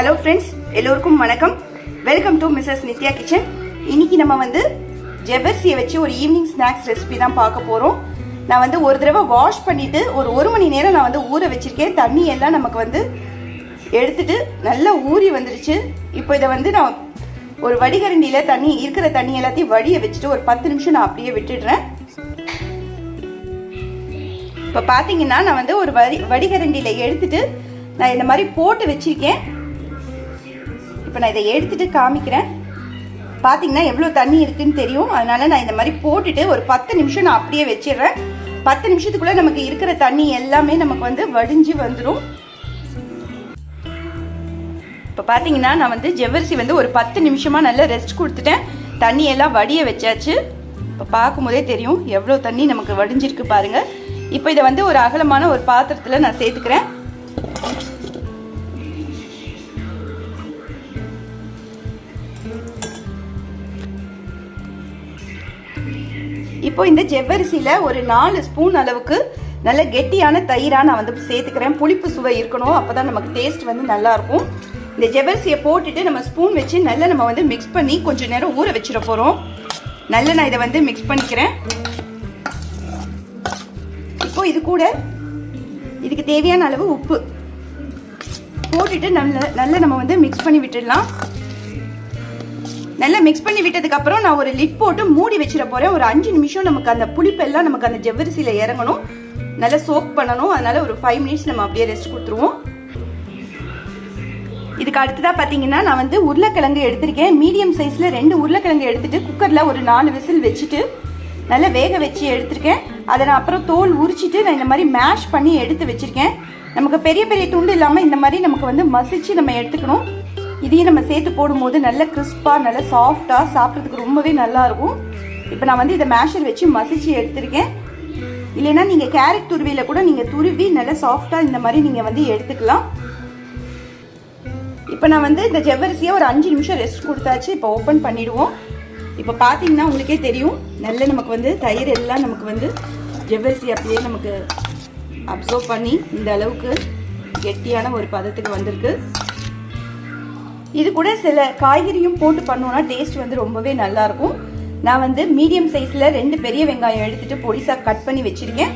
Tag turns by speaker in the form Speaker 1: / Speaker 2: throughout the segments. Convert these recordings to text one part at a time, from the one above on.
Speaker 1: Hello friends எல்லோருக்கும் வணக்கம். Welcome to Mrs Nithya kitchen இன்னைக்கு நம்ம வந்து ஜெபர்சியை வச்சு ஒரு ஈவினிங் ஸ்நாக்ஸ் ரெசிபி தான் பார்க்க போகிறோம் நான் வந்து ஒரு தடவை வாஷ் பண்ணிவிட்டு ஒரு ஒரு மணி நேரம் நான் வந்து ஊற வச்சுருக்கேன். தண்ணி எல்லாம் நமக்கு வந்து எடுத்துட்டு நல்லா ஊறி வந்துருச்சு. இப்போ இதை வந்து நான் ஒரு வடிகரண்டியில் தண்ணி இருக்கிற தண்ணி எல்லாத்தையும் வடிய வச்சுட்டு ஒரு பத்து நிமிஷம் நான் அப்படியே விட்டுடுறேன். இப்போ பார்த்தீங்கன்னா நான் வந்து ஒரு வடி வடிகரண்டியில் எடுத்துட்டு நான் இந்த மாதிரி போட்டு வச்சுருக்கேன். இப்போ நான் இதை எடுத்துட்டு காமிக்கிறேன். பார்த்தீங்கன்னா எவ்வளோ தண்ணி இருக்குன்னு தெரியும். அதனால நான் இந்த மாதிரி போட்டுட்டு ஒரு பத்து நிமிஷம் நான் அப்படியே வச்சிடுறேன். பத்து நிமிஷத்துக்குள்ள நமக்கு இருக்கிற தண்ணி எல்லாமே நமக்கு வந்து வடிஞ்சு வந்துடும் இப்போ பார்த்தீங்கன்னா நான் வந்து ஜவ்வரிசி வந்து ஒரு பத்து நிமிஷமாக நல்லா ரெஸ்ட் கொடுத்துட்டேன். தண்ணி எல்லாம் வடிய வச்சாச்சு. இப்போ பார்க்கும்போதே தெரியும் எவ்வளோ தண்ணி நமக்கு வடிஞ்சிருக்கு பாருங்கள் இப்போ இதை வந்து ஒரு அகலமான ஒரு பாத்திரத்தில் நான் சேர்த்துக்கிறேன். இப்போ இந்த ஜெவ்வரிசியில் ஒரு நாலு ஸ்பூன் அளவுக்கு நல்ல கெட்டியான தயிராக நான் வந்து சேர்த்துக்கிறேன். புளிப்பு சுவை இருக்கணும். அப்போ தான் நமக்கு டேஸ்ட் வந்து நல்லாயிருக்கும் இந்த ஜெவரிசியை போட்டுட்டு நம்ம ஸ்பூன் வச்சு நல்லா நம்ம வந்து மிக்ஸ் பண்ணி கொஞ்சம் நேரம் ஊற வச்சிட போகிறோம் நல்லா நான் இதை வந்து மிக்ஸ் பண்ணிக்கிறேன். இப்போ இது கூட இதுக்கு தேவையான அளவு உப்பு. போட்டுட்டு நல்ல நல்லா நம்ம வந்து மிக்ஸ் பண்ணி விட்டுடலாம். நல்லா மிக்ஸ் பண்ணி விட்டதுக்கப்புறம் நான் ஒரு லிட் போட்டு மூடி வச்சிட போகிறேன் ஒரு அஞ்சு நிமிஷம் நமக்கு அந்த புளிப்பெல்லாம் நமக்கு அந்த ஜவ்வரிசியில் இறங்கணும். நல்லா சோக் பண்ணணும். அதனால் ஒரு ஃபைவ் மினிட்ஸ் நம்ம அப்படியே ரெஸ்ட் கொடுத்துருவோம். இதுக்கு அடுத்ததாக பார்த்தீங்கன்னா நான் வந்து உருளைக்கிழங்கு எடுத்திருக்கேன். மீடியம் சைஸில் ரெண்டு உருளைக்கிழங்கு எடுத்துட்டு குக்கரில் ஒரு நாலு விசில் வச்சுட்டு நல்லா வேக வச்சு எடுத்திருக்கேன். அதை நான் அப்புறம் தோல் உரிச்சிட்டு நான் இந்த மாதிரி மேஷ் பண்ணி எடுத்து வச்சுருக்கேன். நமக்கு பெரிய பெரிய துண்டு இல்லாமல் இந்த மாதிரி நமக்கு வந்து மசிச்சு நம்ம எடுத்துக்கணும். இதையும் நம்ம சேர்த்து போடும்போது நல்ல கிறிஸ்பாக நல்ல சாஃப்டாக சாப்பிட்றதுக்கு ரொம்பவே நல்லா இருக்கும் இப்போ நான் வந்து இதை மேஷர் வச்சு மசிச்சு எடுத்திருக்கேன். இல்லைன்னா நீங்கள் கேரட் துருவியில் கூட நீங்கள் துருவி நல்லா சாஃப்டாக இந்த மாதிரி நீங்கள் வந்து எடுத்துக்கலாம். இப்போ நான் வந்து இந்த ஜவ்வரிசியை ஒரு அஞ்சு நிமிஷம் ரெஸ்ட் கொடுத்தாச்சு. இப்போ ஓப்பன் பண்ணிவிடுவோம் இப்போ பார்த்தீங்கன்னா உங்களுக்கே தெரியும். நல்ல நமக்கு வந்து தயிர் எல்லாம் நமக்கு வந்து ஜவ்வரிசி அப்படியே நமக்கு அப்சர்வ் பண்ணி இந்த அளவுக்கு கெட்டியான ஒரு பதத்துக்கு வந்திருக்கு. இது கூட சில காய்கறியும் போட்டு பண்ணோன்னா டேஸ்ட் வந்து ரொம்பவே நல்லா இருக்கும் நான் வந்து மீடியம் சைஸில் ரெண்டு பெரிய வெங்காயம் எடுத்துட்டு பொடிசாக கட் பண்ணி வச்சிருக்கேன்.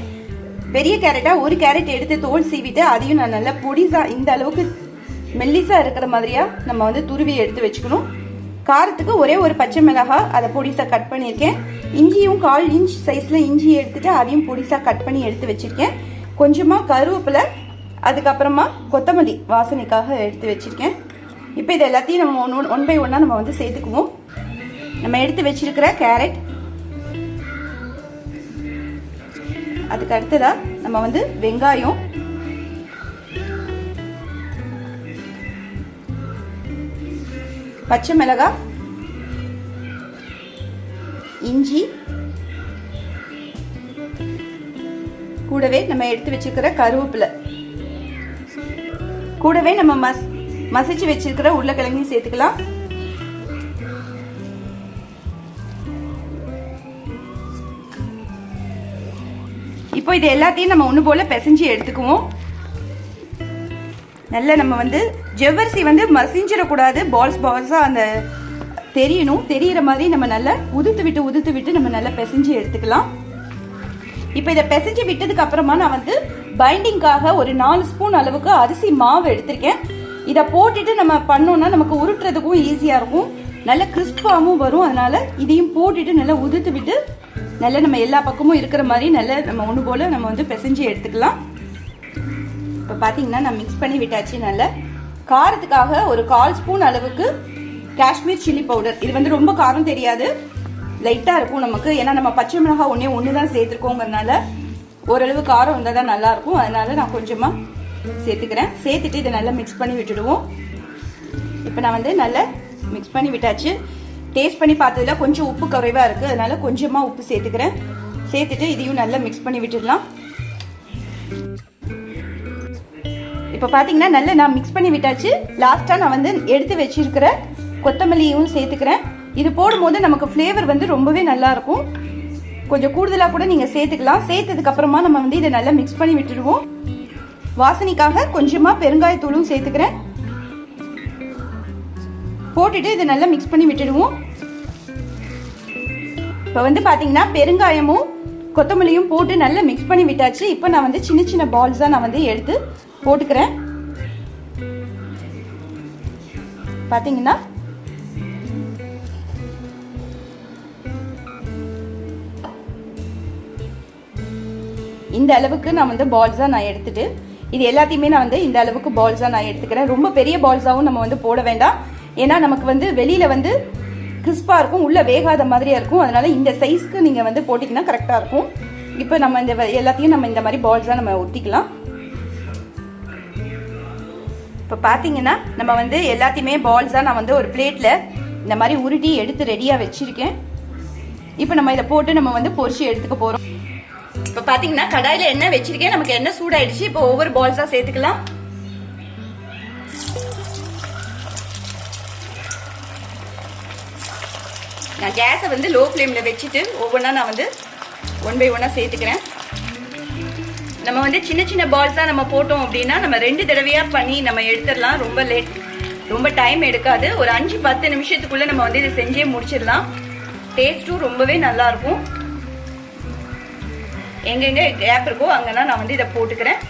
Speaker 1: பெரிய கேரட்டாக ஒரு கேரட் எடுத்து தோல் சீவிட்டு அதையும் நான் நல்லா பொடிசாக இந்த அளவுக்கு மெல்லிசாக இருக்கிற மாதிரியாக நம்ம வந்து துருவி எடுத்து வச்சுக்கணும். காரத்துக்கு ஒரே ஒரு பச்சை மிளகாய் அதை பொடிசாக கட் பண்ணியிருக்கேன். இஞ்சியும் கால் இன்ச் சைஸில் இஞ்சி எடுத்துகிட்டு அதையும் பொடிசாக கட் பண்ணி எடுத்து வச்சுருக்கேன். கொஞ்சமாக கருவேப்பிலை அதுக்கப்புறமா கொத்தமல்லி வாசனைக்காக எடுத்து வச்சுருக்கேன். இப்போ இது எல்லாத்தையும் நம்ம ஒன் ஒன் பை ஒன்னாக நம்ம வந்து சேர்த்துக்குவோம். நம்ம எடுத்து வச்சிருக்கிற கேரட். அதுக்கு அடுத்ததாக நம்ம வந்து வெங்காயம். பச்சை மிளகாய் இஞ்சி. கூடவே நம்ம எடுத்து வச்சிருக்கிற கருவேப்பிலை. கூடவே நம்ம மஸ் மசிச்சு வச்சிருக்கிற உருளைக்கிழங்கையும் சேர்த்துக்கலாம். இப்போ இது எல்லாத்தையும் நம்ம ஒன்று போல பிசைஞ்சு எடுத்துக்குவோம். நல்ல நம்ம வந்து ஜவ்வரிசி வந்து மசிஞ்சிடக்கூடாது. பால்ஸ் பால்ஸாக அந்த தெரியணும். தெரியிற மாதிரி நம்ம நல்லா உதுத்து விட்டு உதுத்து விட்டு நம்ம நல்லா பிசைஞ்சு எடுத்துக்கலாம். இப்போ இதை பிசைஞ்சு விட்டதுக்கு அப்புறமா நான் வந்து பைண்டிங்காக ஒரு நாலு ஸ்பூன் அளவுக்கு அரிசி மாவு எடுத்திருக்கேன். இதை போட்டுட்டு நம்ம பண்ணோம்னா நமக்கு உருட்டுறதுக்கும் ஈஸியாக இருக்கும். நல்ல கிறிஸ்பாகவும் வரும். அதனால் இதையும் போட்டுட்டு நல்லா உதுத்து விட்டு நல்லா நம்ம எல்லா பக்கமும் இருக்கிற மாதிரி நல்லா நம்ம ஒன்று போல் நம்ம வந்து பிசைஞ்சு எடுத்துக்கலாம். இப்போ பார்த்தீங்கன்னா நான் மிக்ஸ் பண்ணி விட்டாச்சு. நல்லா காரத்துக்காக ஒரு கால் ஸ்பூன் அளவுக்கு காஷ்மீர் சில்லி பவுடர். இது வந்து ரொம்ப காரம் தெரியாது. லைட்டாக இருக்கும் நமக்கு. ஏன்னா நம்ம பச்சை மிளகாய் ஒன்றே ஒன்று தான் சேர்த்துருக்கோங்கிறனால ஓரளவு காரம் வந்தால் தான் நல்லாயிருக்கும் அதனால நான் கொஞ்சமாக சேர்த்துக்கிறேன். சேர்த்துட்டு இதை நல்லா மிக்ஸ் பண்ணி விட்டுடுவோம். இப்போ நான் வந்து நல்லா மிக்ஸ் பண்ணி விட்டாச்சு. டேஸ்ட் பண்ணி பார்த்ததில் கொஞ்சம் உப்பு குறைவாக இருக்குது அதனால் கொஞ்சமாக உப்பு சேர்த்துக்கிறேன். சேர்த்துட்டு இதையும் நல்லா மிக்ஸ் பண்ணி விட்டுடலாம். இப்போ பார்த்தீங்கன்னா நல்லா நான் மிக்ஸ் பண்ணி விட்டாச்சு. லாஸ்ட்டாக நான் வந்து எடுத்து வச்சிருக்கிற கொத்தமல்லியும் சேர்த்துக்கிறேன். இது போடும்போது நமக்கு ஃப்ளேவர் வந்து ரொம்பவே நல்லாயிருக்கும் கொஞ்சம் கூடுதலாக கூட நீங்கள் சேர்த்துக்கலாம். சேர்த்ததுக்கப்புறமா நம்ம வந்து இதை நல்லா மிக்ஸ் பண்ணி விட்டுடுவோம். வாசனைக்காக கொஞ்சமாக பெருங்காயத்தூளும் சேர்த்துக்கிறேன். போட்டுட்டு இதை நல்லா மிக்ஸ் பண்ணி விட்டுடுவோம். இப்போ வந்து பார்த்தீங்கன்னா பெருங்காயமும் கொத்தமல்லியும் போட்டு நல்லா மிக்ஸ் பண்ணி விட்டாச்சு. இப்போ நான் வந்து சின்ன சின்ன பால்ஸாக நான் வந்து எடுத்து போட்டுக்கிறேன். பார்த்தீங்கன்னா இந்த அளவுக்கு நான் வந்து பால்ஸாக நான் எடுத்துகிட்டு இது எல்லாத்தையுமே நான் வந்து இந்த அளவுக்கு பால்ஸாக நான் எடுத்துக்கிறேன். ரொம்ப பெரிய பால்ஸாகவும் நம்ம வந்து போட வேண்டாம். ஏன்னா நமக்கு வந்து வெளியில் வந்து கிறிஸ்பாக இருக்கும் உள்ளே வேகாத மாதிரியாக இருக்கும். அதனால் இந்த சைஸ்க்கு நீங்கள் வந்து போட்டிங்கன்னா கரெக்டாக இருக்கும். இப்போ நம்ம இந்த வ- எல்லாத்தையும் நம்ம இந்த மாதிரி பால்ஸாக நம்ம ஊற்றிக்கலாம் இப்போ பார்த்தீங்கன்னா நம்ம வந்து எல்லாத்தையுமே பால்ஸாக நான் வந்து ஒரு பிளேட்டில் இந்த மாதிரி உருட்டி எடுத்து ரெடியாக வச்சுருக்கேன். இப்போ நம்ம இதை போட்டு நம்ம வந்து பொறிச்சு எடுத்துக்க போகிறோம் இப்போ பார்த்தீங்கன்னா கடாயில் எண்ணெய் வச்சிருக்கேன். நமக்கு எண்ணெய் சூடாயிடுச்சு. இப்போ ஒவ்வொரு பால்ஸாக சேர்த்துக்கலாம். நான் கேஸை வந்து லோ ஃப்ளேமில் வச்சுட்டு ஒவ்வொன்றா நான் வந்து ஒன் பை ஒன்னாக சேர்த்துக்கிறேன். நம்ம வந்து சின்ன சின்ன பால்ஸாக நம்ம போட்டோம் அப்படின்னா நம்ம ரெண்டு தடவையாக பண்ணி நம்ம எடுத்துடலாம். ரொம்ப லேட் ரொம்ப டைம் எடுக்காது. ஒரு அஞ்சு பத்து நிமிஷத்துக்குள்ளே நம்ம வந்து இதை செஞ்சே முடிச்சிடலாம். டேஸ்ட்டும் ரொம்பவே நல்லாயிருக்கும் எங்கெங்கே கேப் இருக்கோ அங்கெல்லாம் நான் வந்து இதை போட்டுக்கிறேன்.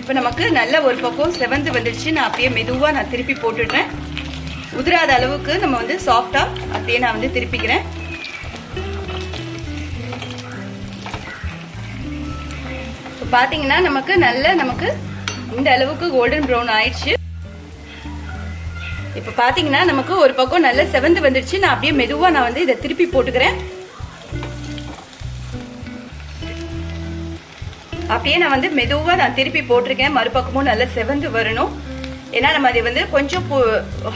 Speaker 1: இப்போ நமக்கு நல்ல ஒரு பக்கம் செவந்து வந்துடுச்சு நான் அப்படியே மெதுவாக நான் திருப்பி போட்டுடுறேன். உதிராத அளவுக்கு நம்ம வந்து சாஃப்டாக அப்படியே நான் வந்து திருப்பிக்கிறேன். இப்போ பார்த்தீங்கன்னா நமக்கு நல்ல நமக்கு இந்த அளவுக்கு கோல்டன் ப்ரௌன் ஆயிடுச்சு. இப்போ பார்த்தீங்கன்னா நமக்கு ஒரு பக்கம் நல்ல செவந்து வந்துடுச்சு நான் அப்படியே மெதுவாக நான் வந்து இதை திருப்பி போட்டுக்கிறேன். அப்படியே நான் வந்து மெதுவாக நான் திருப்பி போட்டிருக்கேன். மறுபக்கமும் நல்லா செவந்து வரணும். ஏன்னா நம்ம அதை வந்து கொஞ்சம்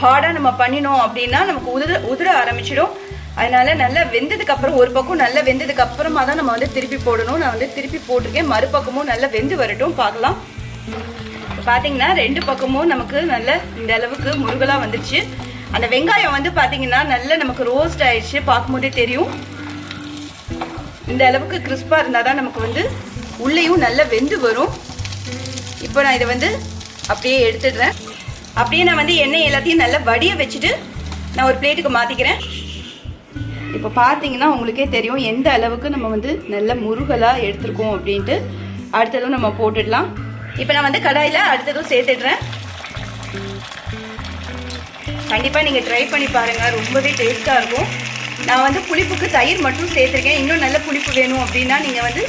Speaker 1: ஹார்டாக நம்ம பண்ணினோம் அப்படின்னா நமக்கு உதிர உதிர ஆரம்பிச்சிடும். அதனால நல்லா வெந்ததுக்கு அப்புறம் ஒரு பக்கம் நல்லா வெந்ததுக்கு அப்புறமா தான் நம்ம வந்து திருப்பி போடணும். நான் வந்து திருப்பி போட்டிருக்கேன். மறுபக்கமும் நல்லா வெந்து வரட்டும். பார்க்கலாம். பார்த்தீங்கன்னா ரெண்டு பக்கமும் நமக்கு நல்ல இந்த அளவுக்கு முருகலாக வந்துச்சு. அந்த வெங்காயம் வந்து பார்த்தீங்கன்னா நல்ல நமக்கு ரோஸ்ட் ஆயிடுச்சு. பார்க்கும்போதே தெரியும். இந்த அளவுக்கு கிறிஸ்பாக இருந்தால் தான் நமக்கு வந்து உள்ளேயும் நல்லா வெந்து வரும். இப்போ நான் இதை வந்து அப்படியே எடுத்துடுறேன். அப்படியே நான் வந்து எண்ணெய் எல்லாத்தையும் நல்லா வடிய வச்சுட்டு நான் ஒரு பிளேட்டுக்கு மாற்றிக்கிறேன் இப்போ பார்த்தீங்கன்னா உங்களுக்கே தெரியும் எந்த அளவுக்கு நம்ம வந்து நல்ல முருகலாக எடுத்துருக்கோம் அப்படின்ட்டு. அடுத்ததும் நம்ம போட்டுடலாம். இப்போ நான் வந்து கடாயில் அடுத்ததும் சேர்த்துடுறேன். கண்டிப்பாக நீங்கள் ட்ரை பண்ணி பாருங்கள் ரொம்பவே டேஸ்ட்டாக இருக்கும். நான் வந்து புளிப்புக்கு தயிர் மட்டும் சேர்த்துருக்கேன். இன்னும் நல்ல புளிப்பு வேணும் அப்படின்னா நீங்கள் வந்து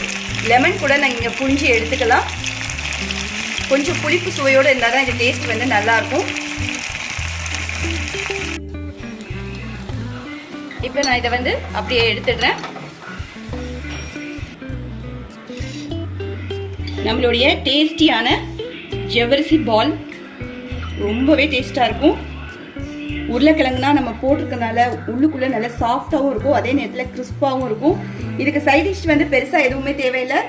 Speaker 1: லெமன் கூட நீங்கள் புழிஞ்சு எடுத்துக்கலாம். கொஞ்சம் புளிப்பு சுவையோடு இருந்தால் தான் இந்த டேஸ்ட் வந்து நல்லாயிருக்கும். இப்போ நான் இதை வந்து அப்படியே எடுத்துடுறேன். நம்மளுடைய டேஸ்டியான ஜவரிசி பால் ரொம்பவே டேஸ்ட்டாக இருக்கும். உருளைக்கிழங்குனா நம்ம போட்டிருக்கனால உள்ளுக்குள்ளே நல்லா சாஃப்டாகவும் இருக்கும். அதே நேரத்தில் கிறிஸ்பாகவும் இருக்கும். இதுக்கு சைட் டிஷ் வந்து பெருசாக எதுவுமே தேவையில்லை.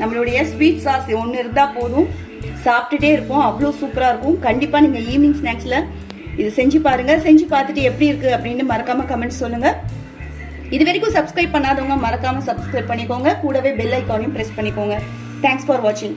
Speaker 1: நம்மளுடைய ஸ்வீட் சாஸ் ஒன்று இருந்தால் போதும். சாப்பிட்டுட்டே இருப்போம். அவ்வளோ சூப்பராக இருக்கும். கண்டிப்பாக நீங்கள் ஈவினிங் ஸ்நாக்ஸில் இது செஞ்சு பாருங்கள் செஞ்சு பார்த்துட்டு எப்படி இருக்குது அப்படின்னு மறக்காமல் கமெண்ட் சொல்லுங்கள் இது வரைக்கும் சப்ஸ்கிரைப் பண்ணாதவங்க மறக்காமல் சப்ஸ்கிரைப் பண்ணிக்கோங்க. கூடவே பெல் ஐக்கானையும் ப்ரெஸ் பண்ணிக்கோங்க. தேங்க்ஸ் ஃபார் வாட்சிங்